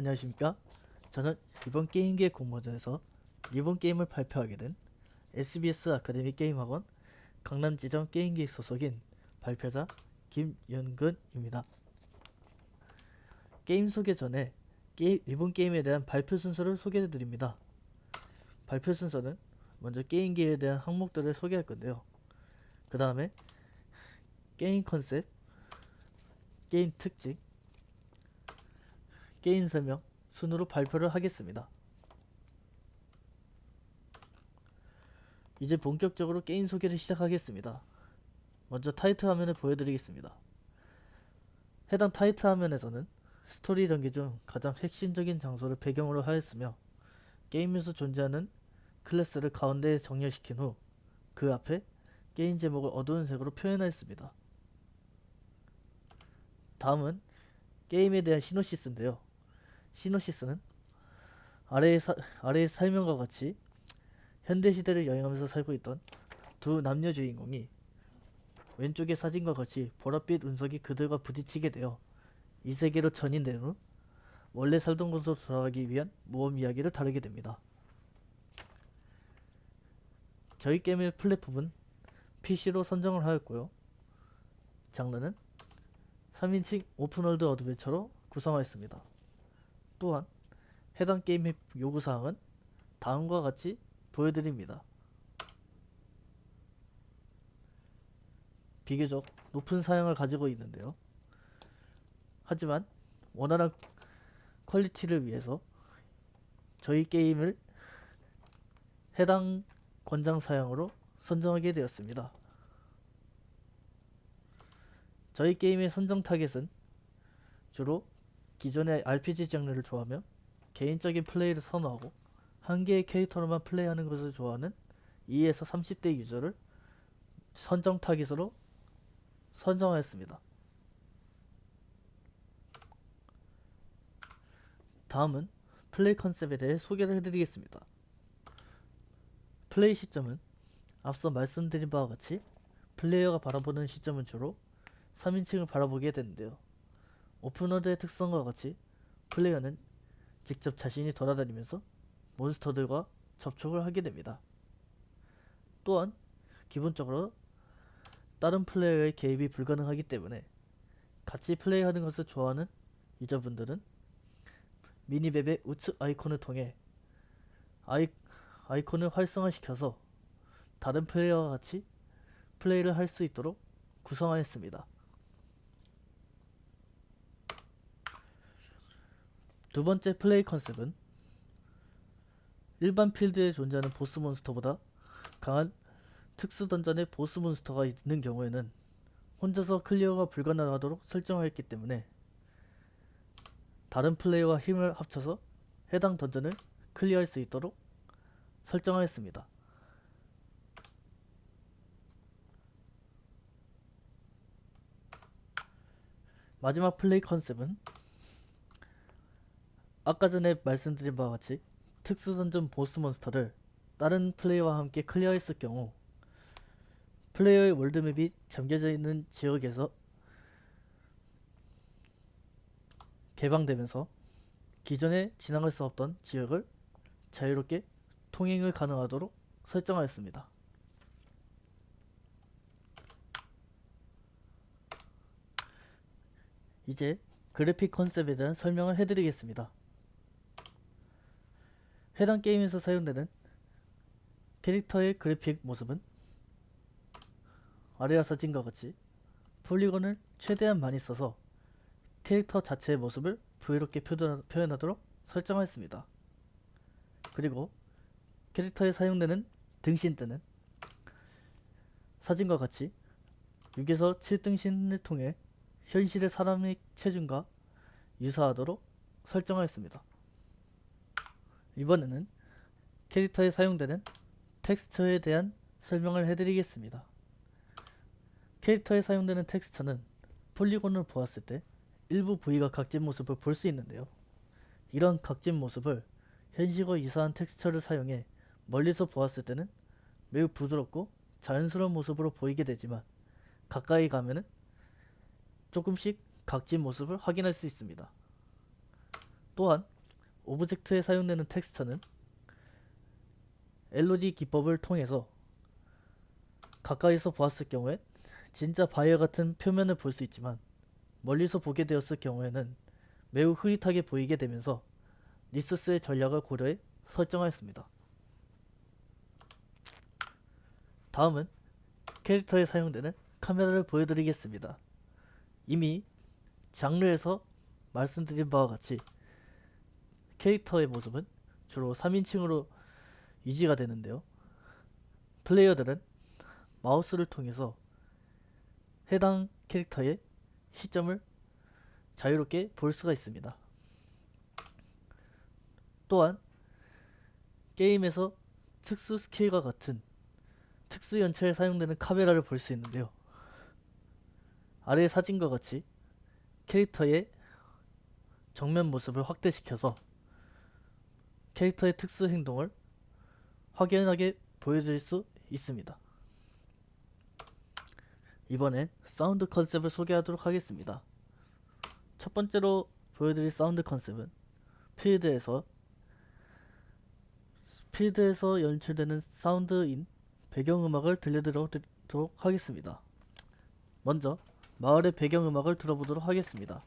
안녕하십니까? 저는 이번 게임기의 공모전에서 이번 게임을 발표하게 된 SBS 아카데미 게임학원 강남지점 게임기 소속인 발표자 김윤근입니다. 게임 소개 전에 게임, 이번 게임에 대한 발표 순서를 소개해 드립니다. 발표 순서는 먼저 게임기에 대한 항목들을 소개할 건데요. 그 다음에 게임 컨셉, 게임 특징, 게임 설명 순으로 발표를 하겠습니다. 이제 본격적으로 게임 소개를 시작하겠습니다. 먼저 타이틀 화면을 보여드리겠습니다. 해당 타이틀 화면에서는 스토리 전개 중 가장 핵심적인 장소를 배경으로 하였으며 게임에서 존재하는 클래스를 가운데에 정렬시킨 후 그 앞에 게임 제목을 어두운 색으로 표현하였습니다. 다음은 게임에 대한 시노시스인데요. 시노시스는 아래의, 사, 아래의 설명과 같이 현대 시대를 여행하면서 살고 있던 두 남녀 주인공이 왼쪽의 사진과 같이 보랏빛 운석이 그들과 부딪히게 되어 이 세계로 전인된 후 원래 살던 곳으로 돌아가기 위한 모험 이야기를 다루게 됩니다. 저희 게임의 플랫폼은 PC로 선정을 하였고요. 장르는 3인칭 오픈월드 어드벤처로 구성하였습니다. 또한 해당 게임의 요구사항은 다음과 같이 보여드립니다. 비교적 높은 사양을 가지고 있는데요. 하지만 원활한 퀄리티를 위해서 저희 게임을 해당 권장 사양으로 선정하게 되었습니다. 저희 게임의 선정 타겟은 주로 기존의 RPG 장르를 좋아하며 개인적인 플레이를 선호하고 한 개의 캐릭터로만 플레이하는 것을 좋아하는 2에서 30대 유저를 선정 타깃으로 선정하였습니다. 다음은 플레이 컨셉에 대해 소개를 해드리겠습니다. 플레이 시점은 앞서 말씀드린 바와 같이 플레이어가 바라보는 시점은 주로 3인칭을 바라보게 되는데요. 오픈월드의 특성과 같이 플레이어는 직접 자신이 돌아다니면서 몬스터들과 접촉을 하게 됩니다. 또한 기본적으로 다른 플레이어의 개입이 불가능하기 때문에 같이 플레이하는 것을 좋아하는 유저분들은 미니맵의 우측 아이콘을 통해 아이, 아이콘을 활성화시켜서 다른 플레이어와 같이 플레이를 할 수 있도록 구성하였습니다. 두 번째 플레이 컨셉은 일반 필드에 존재하는 보스 몬스터보다 강한 특수 던전의 보스 몬스터가 있는 경우에는 혼자서 클리어가 불가능하도록 설정하였기 때문에 다른 플레이와 힘을 합쳐서 해당 던전을 클리어할 수 있도록 설정하였습니다. 마지막 플레이 컨셉은 아까 전에 말씀드린 바와 같이 특수 던전 보스 몬스터를 다른 플레이와 함께 클리어했을 경우 플레이어의 월드맵이 잠겨져 있는 지역에서 개방되면서 기존에 지나갈 수 없던 지역을 자유롭게 통행을 가능하도록 설정하였습니다. 이제 그래픽 컨셉에 대한 설명을 해드리겠습니다. 해당 게임에서 사용되는 캐릭터의 그래픽 모습은 아래와 사진과 같이 폴리곤을 최대한 많이 써서 캐릭터 자체의 모습을 부유롭게 표현- 표현하도록 설정하였습니다. 그리고 캐릭터에 사용되는 등신대는 사진과 같이 6에서 7등신을 통해 현실의 사람의 체중과 유사하도록 설정하였습니다. 이번에는 캐릭터에 사용되는 텍스처에 대한 설명을 해드리겠습니다. 캐릭터에 사용되는 텍스처는 폴리곤을 보았을 때 일부 부위가 각진 모습을 볼 수 있는데요. 이런 각진 모습을 현실과 유사한 텍스처를 사용해 멀리서 보았을 때는 매우 부드럽고 자연스러운 모습으로 보이게 되지만 가까이 가면은 조금씩 각진 모습을 확인할 수 있습니다. 또한 오브젝트에 사용되는 텍스처는 LOD 기법을 통해서 가까이서 보았을 경우에 진짜 바이어 같은 표면을 볼 수 있지만 멀리서 보게 되었을 경우에는 매우 흐릿하게 보이게 되면서 리소스의 전략을 고려해 설정하였습니다. 다음은 캐릭터에 사용되는 카메라를 보여드리겠습니다. 이미 장르에서 말씀드린 바와 같이 캐릭터의 모습은 주로 3인칭으로 유지가 되는데요. 플레이어들은 마우스를 통해서 해당 캐릭터의 시점을 자유롭게 볼 수가 있습니다. 또한 게임에서 특수 스킬과 같은 특수 연체에 사용되는 카메라를 볼 수 있는데요. 아래 사진과 같이 캐릭터의 정면 모습을 확대시켜서 캐릭터의 특수 행동을 확연하게 보여드릴 수 있습니다. 이번엔 사운드 컨셉을 소개하도록 하겠습니다. 첫 번째로 보여드릴 사운드 컨셉은 필드에서 필드에서 연출되는 사운드인 배경음악을 들려드리도록 하겠습니다. 먼저 마을의 배경음악을 들어보도록 하겠습니다.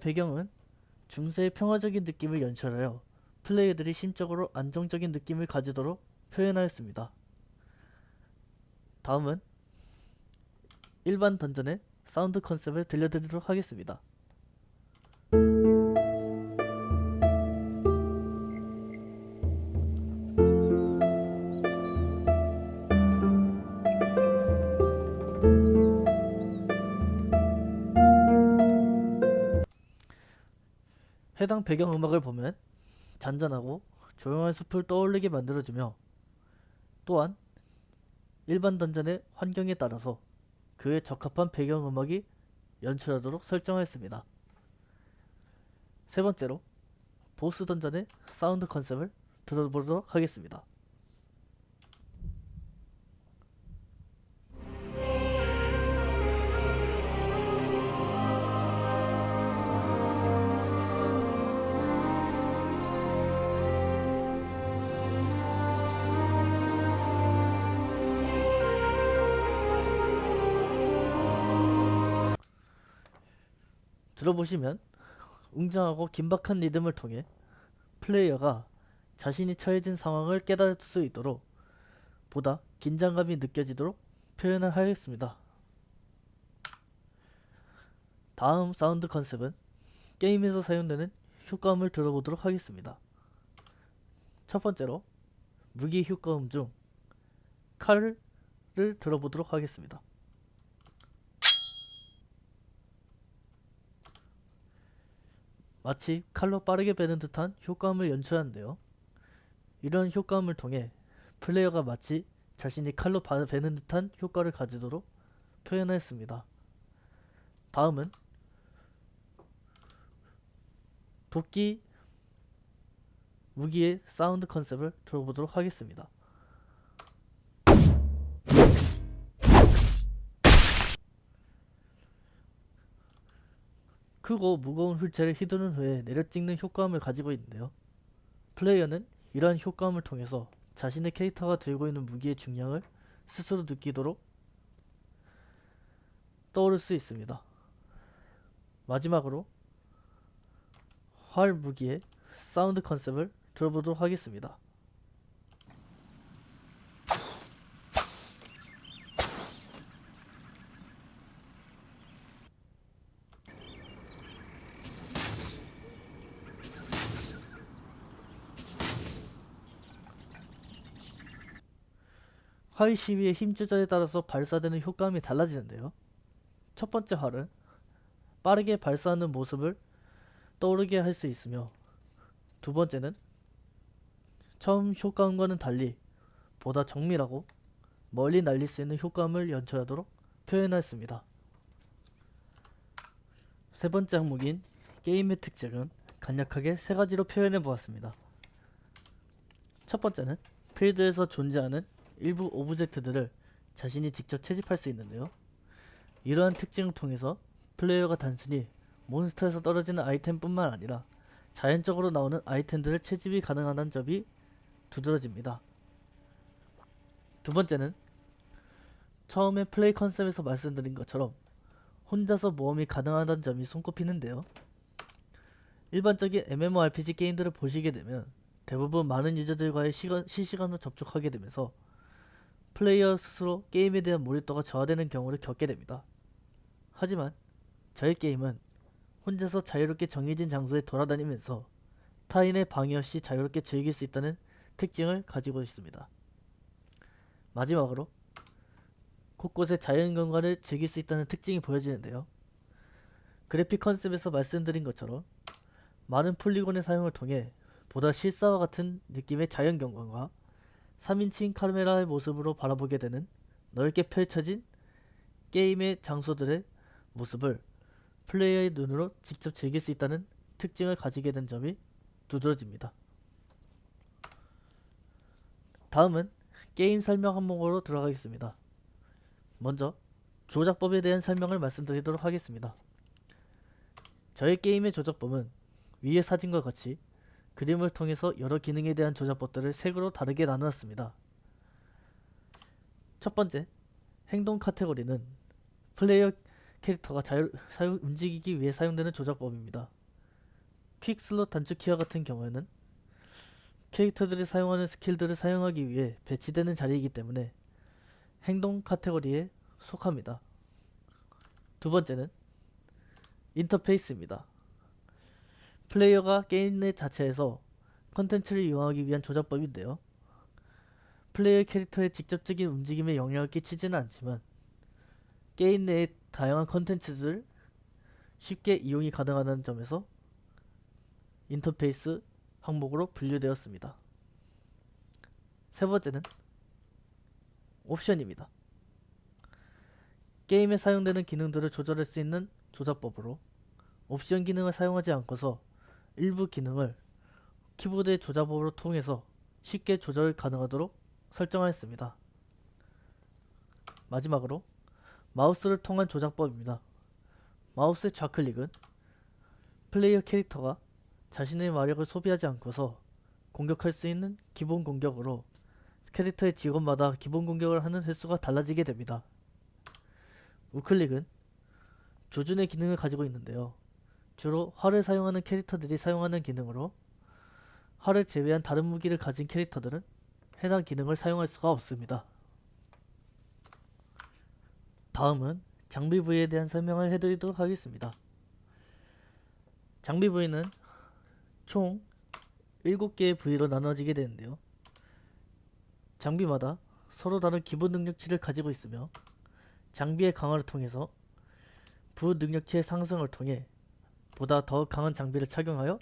배경은 중세의 평화적인 느낌을 연출하여 플레이어들이 심적으로 안정적인 느낌을 가지도록 표현하였습니다. 다음은 일반 던전의 사운드 컨셉을 들려드리도록 하겠습니다. 해당 배경음악을 보면 잔잔하고 조용한 숲을 떠올리게 만들어주며 또한 일반 던전의 환경에 따라서 그에 적합한 배경음악이 연출하도록 설정하였습니다. 세 번째로 보스 던전의 사운드 컨셉을 들어보도록 하겠습니다. 들어보시면 웅장하고 긴박한 리듬을 통해 플레이어가 자신이 처해진 상황을 깨달을 수 있도록 보다 긴장감이 느껴지도록 표현을 하겠습니다. 다음 사운드 컨셉은 게임에서 사용되는 효과음을 들어보도록 하겠습니다. 첫 번째로 무기 효과음 중 칼을 들어보도록 하겠습니다. 마치 칼로 빠르게 베는 듯한 효과음을 연출하는데요. 이런 효과음을 통해 플레이어가 마치 자신이 칼로 바- 베는 듯한 효과를 가지도록 표현했습니다. 다음은 도끼 무기의 사운드 컨셉을 들어보도록 하겠습니다. 크고 무거운 휠체를 휘두른 후에 내려찍는 효과음을 가지고 있는데요. 플레이어는 이러한 효과음을 통해서 자신의 캐릭터가 들고 있는 무기의 중량을 스스로 느끼도록 떠오를 수 있습니다. 마지막으로 활 무기의 사운드 컨셉을 들어보도록 하겠습니다. 활 시위의 힘 조절에 따라서 발사되는 효과음이 달라지는데요. 첫 번째 활은 빠르게 발사하는 모습을 떠오르게 할 수 있으며 두 번째는 처음 효과음과는 달리 보다 정밀하고 멀리 날릴 수 있는 효과음을 연출하도록 표현했습니다. 세 번째 항목인 게임의 특징은 간략하게 세 가지로 표현해 보았습니다. 첫 번째는 필드에서 존재하는 일부 오브젝트들을 자신이 직접 채집할 수 있는데요. 이러한 특징을 통해서 플레이어가 단순히 몬스터에서 떨어지는 아이템뿐만 아니라 자연적으로 나오는 아이템들을 채집이 가능하다는 점이 두드러집니다. 두 번째는 처음에 플레이 컨셉에서 말씀드린 것처럼 혼자서 모험이 가능하다는 점이 손꼽히는데요. 일반적인 MMORPG 게임들을 보시게 되면 대부분 많은 유저들과의 시간, 실시간으로 접촉하게 되면서 플레이어 스스로 게임에 대한 몰입도가 저하되는 경우를 겪게 됩니다. 하지만 저희 게임은 혼자서 자유롭게 정해진 장소에 돌아다니면서 타인의 방해 없이 자유롭게 즐길 수 있다는 특징을 가지고 있습니다. 마지막으로 곳곳에 자연 경관을 즐길 수 있다는 특징이 보여지는데요. 그래픽 컨셉에서 말씀드린 것처럼 많은 폴리곤의 사용을 통해 보다 실사와 같은 느낌의 자연 경관과 3인칭 카메라의 모습으로 바라보게 되는 넓게 펼쳐진 게임의 장소들의 모습을 플레이어의 눈으로 직접 즐길 수 있다는 특징을 가지게 된 점이 두드러집니다. 다음은 게임 설명 항목으로 들어가겠습니다. 먼저 조작법에 대한 설명을 말씀드리도록 하겠습니다. 저희 게임의 조작법은 위의 사진과 같이 그림을 통해서 여러 기능에 대한 조작법들을 색으로 다르게 나누었습니다. 첫 번째, 행동 카테고리는 플레이어 캐릭터가 자유, 사용, 움직이기 위해 사용되는 조작법입니다. 퀵 슬롯 단축 키와 같은 경우에는 캐릭터들이 사용하는 스킬들을 사용하기 위해 배치되는 자리이기 때문에 행동 카테고리에 속합니다. 두 번째는 인터페이스입니다. 플레이어가 게임 내 자체에서 컨텐츠를 이용하기 위한 조작법인데요. 플레이어 캐릭터의 직접적인 움직임에 영향을 끼치지는 않지만 게임 내의 다양한 컨텐츠들을 쉽게 이용이 가능하다는 점에서 인터페이스 항목으로 분류되었습니다. 세 번째는 옵션입니다. 게임에 사용되는 기능들을 조절할 수 있는 조작법으로 옵션 기능을 사용하지 않고서 일부 기능을 키보드의 조작법으로 통해서 쉽게 조절 가능하도록 설정하였습니다. 마지막으로 마우스를 통한 조작법입니다. 마우스의 좌클릭은 플레이어 캐릭터가 자신의 마력을 소비하지 않고서 공격할 수 있는 기본 공격으로 캐릭터의 직업마다 기본 공격을 하는 횟수가 달라지게 됩니다. 우클릭은 조준의 기능을 가지고 있는데요. 주로 활을 사용하는 캐릭터들이 사용하는 기능으로 활을 제외한 다른 무기를 가진 캐릭터들은 해당 기능을 사용할 수가 없습니다. 다음은 장비 부위에 대한 설명을 해드리도록 하겠습니다. 장비 부위는 총 7개의 부위로 나눠지게 되는데요. 장비마다 서로 다른 기본 능력치를 가지고 있으며 장비의 강화를 통해서 부 능력치의 상승을 통해 보다 더 강한 장비를 착용하여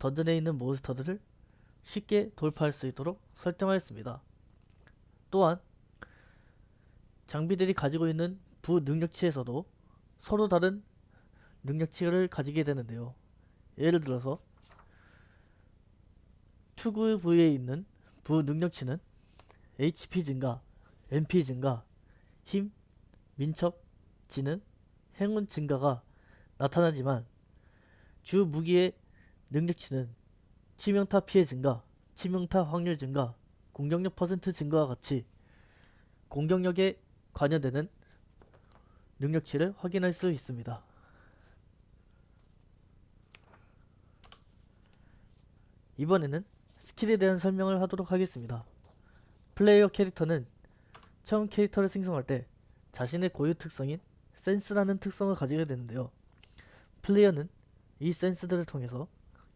던전에 있는 몬스터들을 쉽게 돌파할 수 있도록 설정하였습니다. 또한 장비들이 가지고 있는 부 능력치에서도 서로 다른 능력치를 가지게 되는데요. 예를 들어서 투구 부위에 있는 부 능력치는 HP 증가, MP 증가, 힘, 민첩, 지능, 행운 증가가 나타나지만 주 무기의 능력치는 치명타 피해 증가, 치명타 확률 증가, 공격력 퍼센트 증가와 같이 공격력에 관여되는 능력치를 확인할 수 있습니다. 이번에는 스킬에 대한 설명을 하도록 하겠습니다. 플레이어 캐릭터는 처음 캐릭터를 생성할 때 자신의 고유 특성인 센스라는 특성을 가지게 되는데요. 플레이어는 이 센스들을 통해서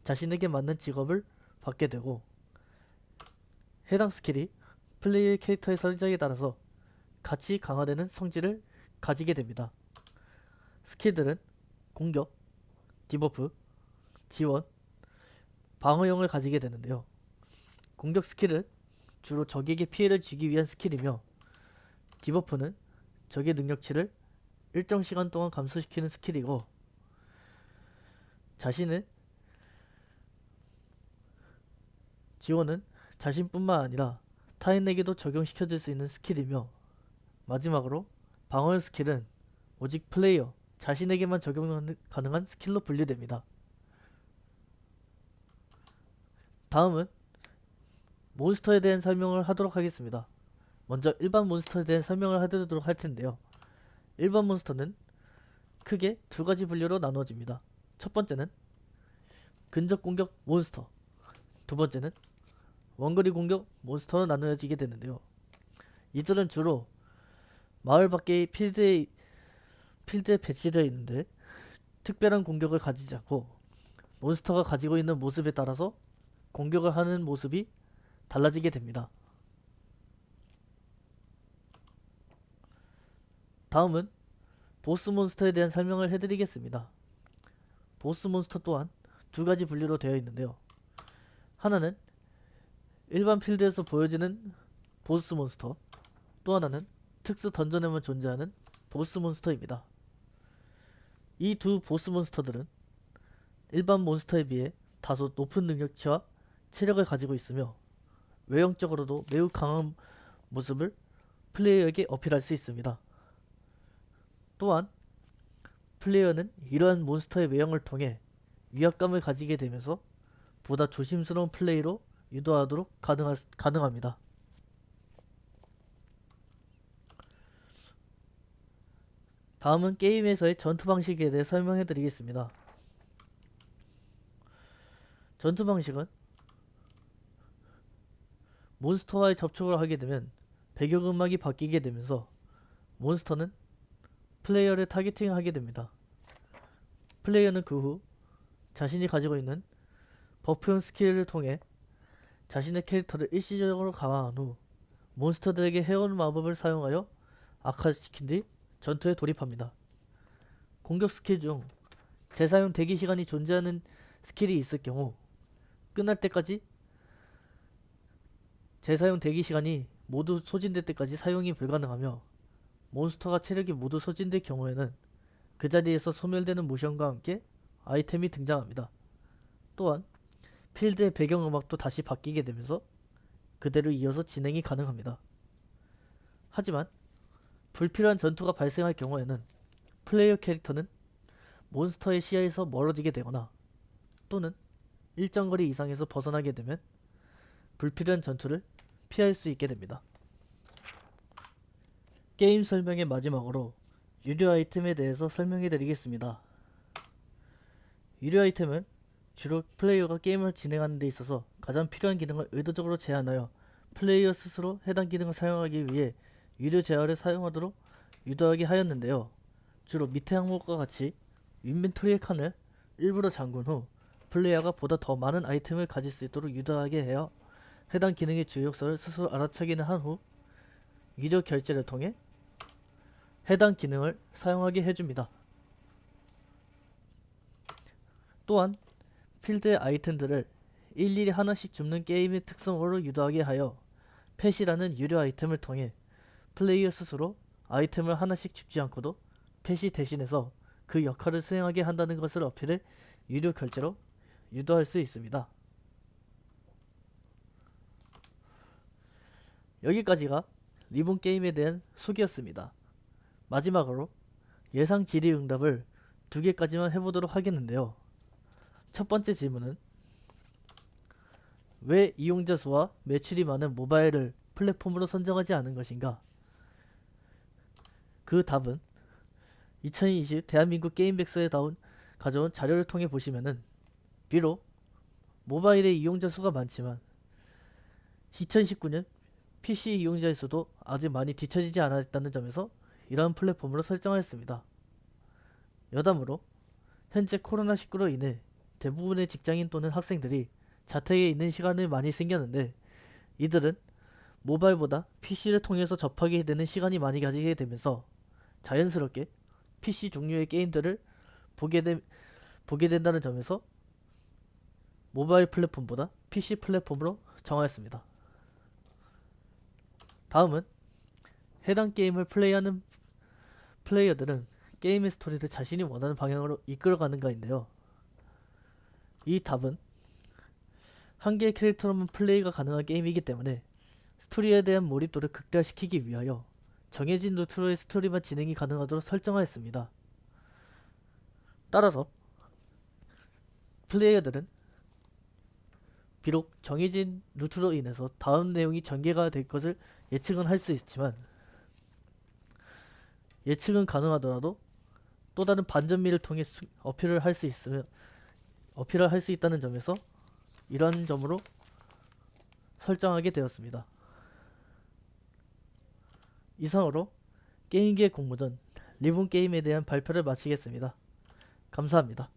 자신에게 맞는 직업을 받게 되고 해당 스킬이 플레이어 캐릭터의 성장에 따라서 같이 강화되는 성질을 가지게 됩니다. 스킬들은 공격, 디버프, 지원, 방어용을 가지게 되는데요. 공격 스킬은 주로 적에게 피해를 주기 위한 스킬이며 디버프는 적의 능력치를 일정 시간 동안 감소시키는 스킬이고 자신의 지원은 자신뿐만 아니라 타인에게도 적용시켜줄 수 있는 스킬이며 마지막으로 방어 스킬은 오직 플레이어 자신에게만 적용 가능한 스킬로 분류됩니다. 다음은 몬스터에 대한 설명을 하도록 하겠습니다. 먼저 일반 몬스터에 대한 설명을 하도록 할 텐데요. 일반 몬스터는 크게 두 가지 분류로 나누어집니다. 첫 번째는 근접 공격 몬스터, 두 번째는 원거리 공격 몬스터로 나누어지게 되는데요. 이들은 주로 마을 밖의 필드에 필드에 배치되어 있는데 특별한 공격을 가지지 않고 몬스터가 가지고 있는 모습에 따라서 공격을 하는 모습이 달라지게 됩니다. 다음은 보스 몬스터에 대한 설명을 해드리겠습니다. 보스 몬스터 또한 두 가지 분류로 되어 있는데요. 하나는 일반 필드에서 보여지는 보스 몬스터, 또 하나는 특수 던전에만 존재하는 보스 몬스터입니다. 이 두 보스 몬스터들은 일반 몬스터에 비해 다소 높은 능력치와 체력을 가지고 있으며 외형적으로도 매우 강한 모습을 플레이어에게 어필할 수 있습니다. 또한 플레이어는 이러한 몬스터의 외형을 통해 위압감을 가지게 되면서 보다 조심스러운 플레이로 유도하도록 가능하, 가능합니다. 다음은 게임에서의 전투 방식에 대해 설명해 드리겠습니다. 전투 방식은 몬스터와의 접촉을 하게 되면 배경음악이 바뀌게 되면서 몬스터는 플레이어를 타겟팅하게 됩니다. 플레이어는 그 후 자신이 가지고 있는 버프형 스킬을 통해 자신의 캐릭터를 일시적으로 강화한 후 몬스터들에게 해온 마법을 사용하여 악화시킨 뒤 전투에 돌입합니다. 공격 스킬 중 재사용 대기 시간이 존재하는 스킬이 있을 경우 끝날 때까지 재사용 대기 시간이 모두 소진될 때까지 사용이 불가능하며 몬스터가 체력이 모두 소진될 경우에는 그 자리에서 소멸되는 모션과 함께 아이템이 등장합니다. 또한 필드의 배경음악도 다시 바뀌게 되면서 그대로 이어서 진행이 가능합니다. 하지만 불필요한 전투가 발생할 경우에는 플레이어 캐릭터는 몬스터의 시야에서 멀어지게 되거나 또는 일정 거리 이상에서 벗어나게 되면 불필요한 전투를 피할 수 있게 됩니다. 게임 설명의 마지막으로 유료 아이템에 대해서 설명해 드리겠습니다. 유료 아이템은 주로 플레이어가 게임을 진행하는 데 있어서 가장 필요한 기능을 의도적으로 제한하여 플레이어 스스로 해당 기능을 사용하기 위해 유료 제어를 사용하도록 유도하게 하였는데요. 주로 밑에 항목과 같이 인벤토리의 칸을 일부러 잠근 후 플레이어가 보다 더 많은 아이템을 가질 수 있도록 유도하게 하여 해당 기능의 주요성을 스스로 알아차기는 한 후 유료 결제를 통해 해당 기능을 사용하게 해줍니다. 또한 필드의 아이템들을 일일이 하나씩 줍는 게임의 특성으로 유도하게 하여 펫이라는 유료 아이템을 통해 플레이어 스스로 아이템을 하나씩 줍지 않고도 펫이 대신해서 그 역할을 수행하게 한다는 것을 어필해 유료 결제로 유도할 수 있습니다. 여기까지가 리본 게임에 대한 소개였습니다. 마지막으로 예상 질의응답을 두 개까지만 해보도록 하겠는데요. 첫 번째 질문은 왜 이용자 수와 매출이 많은 모바일을 플랫폼으로 선정하지 않은 것인가? 그 답은 2020 대한민국 게임백서에 나온 가져온 자료를 통해 보시면은 비록 모바일의 이용자 수가 많지만 2019년 PC 이용자의 수도 아직 많이 뒤처지지 않았다는 점에서 이러한 플랫폼으로 설정하였습니다. 여담으로 현재 코로나19로 인해 대부분의 직장인 또는 학생들이 자택에 있는 시간을 많이 생겼는데 이들은 모바일보다 PC를 통해서 접하게 되는 시간이 많이 가지게 되면서 자연스럽게 PC 종류의 게임들을 보게, 되, 보게 된다는 점에서 모바일 플랫폼보다 PC 플랫폼으로 정하였습니다. 다음은 해당 게임을 플레이하는 플레이어들은 게임의 스토리를 자신이 원하는 방향으로 이끌어가는가인데요. 이 답은 한 개의 캐릭터로만 플레이가 가능한 게임이기 때문에 스토리에 대한 몰입도를 극대화시키기 위하여 정해진 루트로의 스토리만 진행이 가능하도록 설정하였습니다. 따라서 플레이어들은 비록 정해진 루트로 인해서 다음 내용이 전개가 될 것을 예측은 할 수 있지만 예측은 가능하더라도 또 다른 반전미를 통해 수- 어필을 할 수 있으며 어필을 할 수 있다는 점에서 이러한 점으로 설정하게 되었습니다. 이상으로 게임기의 공모전 리본 게임에 대한 발표를 마치겠습니다. 감사합니다.